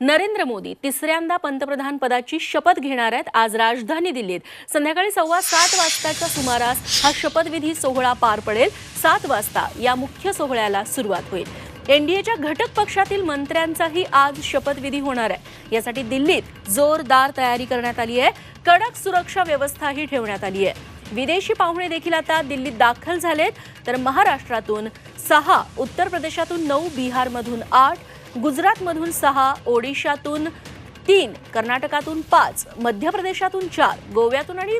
नरेंद्र मोदी तिसऱ्यांदा पंतप्रधान पदाची शपथ घेणार आहेत आज राजधानी दिल्लीत. संध्याकाळी सव्वा सात वाजताच्या सुमारास हा शपथविधी सोहळा पार पडेल. सात वाजता या मुख्य सोहळ्याला सुरुवात होईल. एनडीएच्या घटक पक्षातील मंत्र्यांचाही आज शपथविधी होणार आहे. यासाठी दिल्लीत जोरदार तयारी करण्यात आली आहे. कडक सुरक्षा व्यवस्थाही ठेवण्यात आली आहे. विदेशी पाहुणे देखील आता दिल्लीत दाखल झालेत. तर महाराष्ट्रातून सहा उत्तर प्रदेशातून नऊ बिहारमधून आठ गुजरातमधून सहा ओडिशातून तीन कर्नाटकातून पाच मध्य प्रदेशातून चार गोव्यातून आणि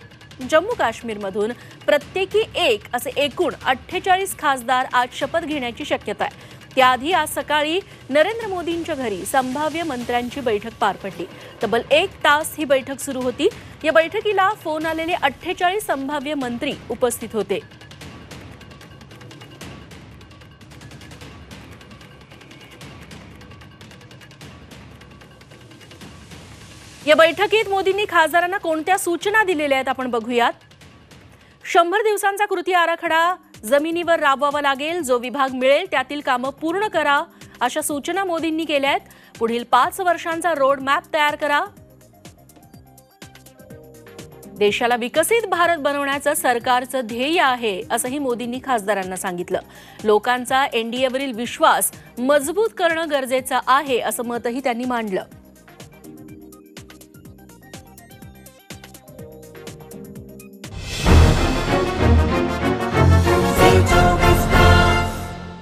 जम्मू काश्मीरमधून प्रत्येकी एक असे एकूण अठ्ठेचाळीस खासदार आज शपथ घेण्याची शक्यता आहे. त्याआधी आज सकाळी नरेंद्र मोदींच्या घरी संभाव्य मंत्र्यांची बैठक पार पडली. तब्बल एक तास ही बैठक सुरू होती. या बैठकीला फोन आलेले अठ्ठेचाळीस संभाव्य मंत्री उपस्थित होते. या बैठकीत मोदींनी खासदारांना कोणत्या सूचना दिलेल्या आहेत आपण बघूयात. शंभर दिवसांचा कृती आराखडा जमिनीवर राबवावा लागेल जो विभाग मिळेल त्यातील कामं पूर्ण करा अशा सूचना मोदींनी केल्या आहेत. पुढील पाच वर्षांचा रोड मॅप तयार करा. देशाला विकसित भारत बनवण्याचं सरकारचं ध्येय आहे असंही मोदींनी खासदारांना सांगितलं. लोकांचा एनडीएवरील विश्वास मजबूत करणं गरजेचं आहे असं मतही त्यांनी मांडलं.